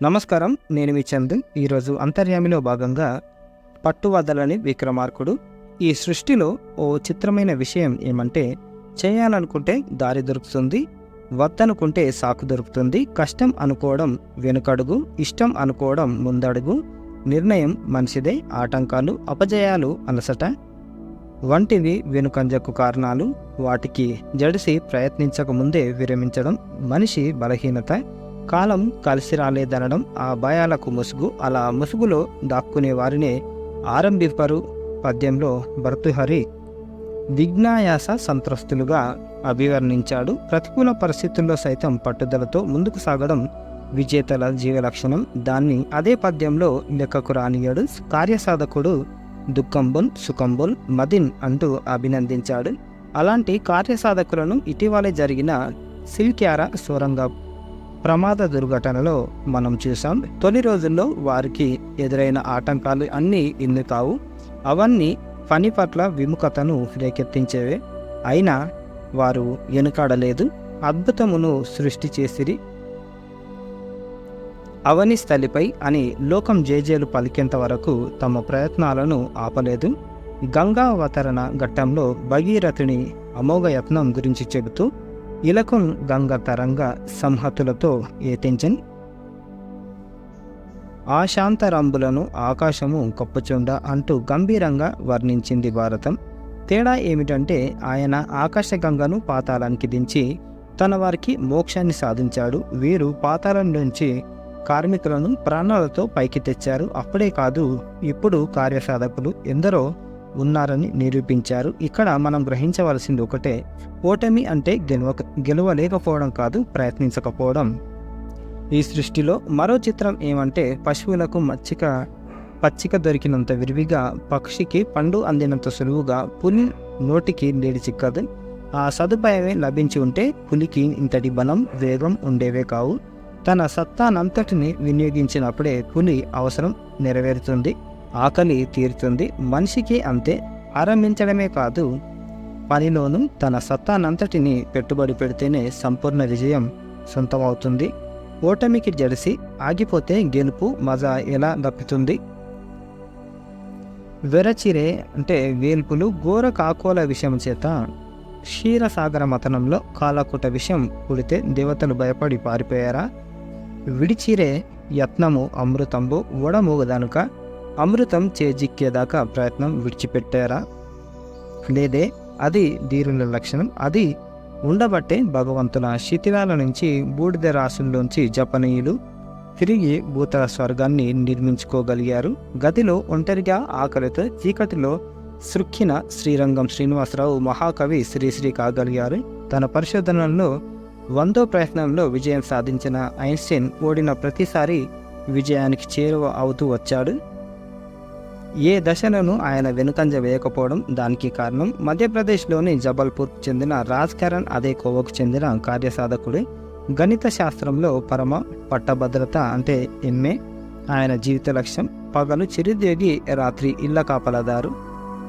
నమస్కారం నేను మీ చంద్ ఈరోజు అంతర్యామిలో భాగంగా పట్టువదలని విక్రమార్కుడు ఈ సృష్టిలో ఓ చిత్రమైన విషయం ఏమంటే చేయాలనుకుంటే దారి దొరుకుతుంది వద్దనుకుంటే సాకు దొరుకుతుంది కష్టం అనుకోవడం వెనుకడుగు ఇష్టం అనుకోవడం ముందడుగు నిర్ణయం మనిషిదే ఆటంకాలు అపజయాలు అలసట వంటివి వెనుకంజకు కారణాలు వాటికి జడిసి ప్రయత్నించక ముందే విరమించడం మనిషి బలహీనత కాలం కలిసి రాలేదనడం ఆ భయాలకు ముసుగు అలా ముసుగులో దాక్కునే వారినే ఆరంభిపరు. పద్యంలో భర్తృహరి విజ్ఞాయాస సంత్రస్తులుగా అభివర్ణించాడు. ప్రతికూల పరిస్థితుల్లో సైతం పట్టుదలతో ముందుకు సాగడం విజేతల జీవ లక్షణం దాన్ని అదే పద్యంలో లెక్కకు రానియాడు. కార్యసాధకుడు దుఃఖంబుల్ సుఖంబుల్ మదిన్ అంటూ అభినందించాడు. అలాంటి కార్యసాధకులను ఇటీవలే జరిగిన సిల్క్యార సొరంగ ప్రమాద దుర్ఘటనలో మనం చూసాం తొలి రోజుల్లో వారికి ఎదురైన ఆటంకాలు అన్నీ ఇన్ని కావు. అవన్నీ పని పట్ల విముఖతను రేకెత్తించేవే. అయినా వారు వెనుకాడలేదు. అద్భుతమును సృష్టి చేసిరి. అవని స్థలిపై అని లోకం జేజేలు పలికేంత వరకు తమ ప్రయత్నాలను ఆపలేదు. గంగావతరణ ఘట్టంలో భగీరథుని అమోఘ యత్నం గురించి చెబుతూ ఇలకున్ గంగ తరంగ సంహతులతో ఏతించన్ ఆశాంతరంబులను ఆకాశము కప్పుచుండ అంటూ గంభీరంగా వర్ణించింది భారతం. తేడా ఏమిటంటే ఆయన ఆకాశగంగను పాతాళానికి దించి తన వారికి మోక్షాన్ని సాధించాడు. వీరు పాతాళం నుంచి కార్మికులను ప్రాణాలతో పైకి తెచ్చారు. అప్పుడే కాదు ఇప్పుడు కార్యసాధకులు ఎందరో ఉన్నారని నిరూపించారు. ఇక్కడ మనం గ్రహించవలసింది ఒకటే ఓటమి అంటే గెలవ గెలవలేకపోవడం కాదు ప్రయత్నించకపోవడం. ఈ సృష్టిలో మరో చిత్రం ఏమంటే పశువులకు మచ్చిక పచ్చిక దొరికినంత విరివిగా పక్షికి పండు అందినంత సులువుగా పులి నోటికి నీడి చిక్కదు. ఆ సదుపాయమే లభించి ఉంటే పులికి ఇంతటి బలం వేగం ఉండేవే కావు. తన సత్తానంతటిని వినియోగించినప్పుడే పులి అవసరం నెరవేరుతుంది. ఆకలి తీరుతుంది. మనిషికి అంతే ఆరంభించడమే కాదు పనిలోనూ తన సత్తానంతటిని పెట్టుబడి పెడితేనే సంపూర్ణ విజయం సొంతమవుతుంది. ఓటమికి జడిసి ఆగిపోతే గెలుపు మజా ఎలా దక్కుతుంది? వెరచిరే అంటే వేల్పులు ఘోర కాకోల విషయం చేత క్షీరసాగర మతనంలో కాలకుట విషయం పుడితే దేవతలు భయపడి పారిపోయారా? విడిచిరే యత్నము అమృతంబు ఒడమూగదనుక అమృతం చేజిక్కేదాకా ప్రయత్నం విడిచిపెట్టారా? లేదే అది ధీరుల లక్షణం. అది ఉండబట్టే భగవంతుల శిథిలాల నుంచి బూడిద రాసుల్లోంచి జపనీయులు తిరిగి భూతల స్వర్గాన్ని నిర్మించుకోగలిగారు. గదిలో ఒంటరిగా ఆకలితో చీకటిలో సృక్కిన శ్రీరంగం శ్రీనివాసరావు మహాకవి శ్రీశ్రీ కాగలిగారు. తన పరిశోధనల్లో వందో ప్రయత్నంలో విజయం సాధించిన ఐన్స్టీన్ ఓడిన ప్రతిసారి విజయానికి చేరువ అవుతూ వచ్చాడు. ఏ దశలను ఆయన వెనుకంజ వేయకపోవడం దానికి కారణం. మధ్యప్రదేశ్లోని జబల్పూర్కు చెందిన రాజ్ కరణ్ అదే కోవకు చెందిన కార్యసాధకుడే. గణిత శాస్త్రంలో పరమ పట్టభద్రత అంటే ఎంఏ ఆయన జీవిత లక్ష్యం పగలు చిరుద్యోగి రాత్రి ఇళ్ళ కాపలాదారు.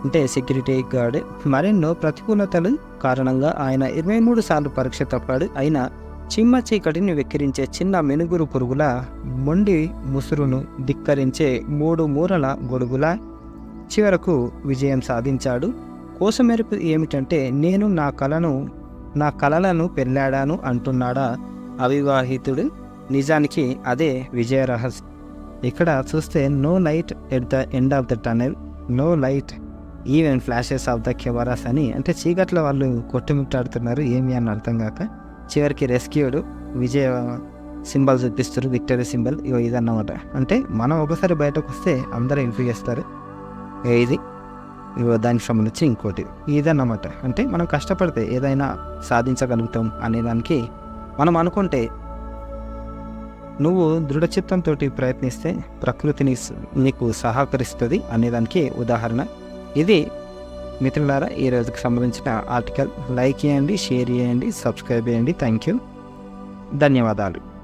అంటే సెక్యూరిటీ గార్డ్. మరెన్నో ప్రతికూలతలు కారణంగా ఆయన ఇరవై మూడు సార్లు పరీక్ష తప్పాడు. అయినా చిమ్మ చీకటిని వెక్కిరించే చిన్న మెనుగురు పురుగుల మొండి ముసురును ధిక్కరించే మూడు మూరల గొడుగుల చివరకు విజయం సాధించాడు. కోసమెరుపు ఏమిటంటే నేను నా కలను నా కళలను పెళ్ళాడాను అంటున్నాడా అవివాహితుడు? నిజానికి అదే విజయ రహస్యం. ఇక్కడ చూస్తే no light at the end of the tunnel no light even flashes of the cameras అని అంటే చీకట్లో వాళ్ళు కొట్టుమిట్టాడుతున్నారు ఏమి అని అర్థం కాక. చివరికి రెస్క్యూడ్ విజయ సింబల్ చూపిస్తారు విక్టరీ సింబల్. ఇగో ఇదన్నమాట. అంటే మనం ఒకసారి బయటకు వస్తే అందరూ ఎంపీ చేస్తారు. ఇది. ఇగో దానికి సంబంధించి ఇంకోటి. ఇదన్నమాట. అంటే మనం కష్టపడితే ఏదైనా సాధించగలుగుతాం అనేదానికి మనం అనుకుంటే నువ్వు దృఢచిత్తంతో ప్రయత్నిస్తే ప్రకృతిని నీకు సహకరిస్తుంది అనేదానికి ఉదాహరణ. ఇది మిత్రులారా ఈ రోజుకి సంబంధించిన ఆర్టికల్ లైక్ చేయండి షేర్ చేయండి సబ్స్క్రైబ్ చేయండి. Thank you. ధన్యవాదాలు.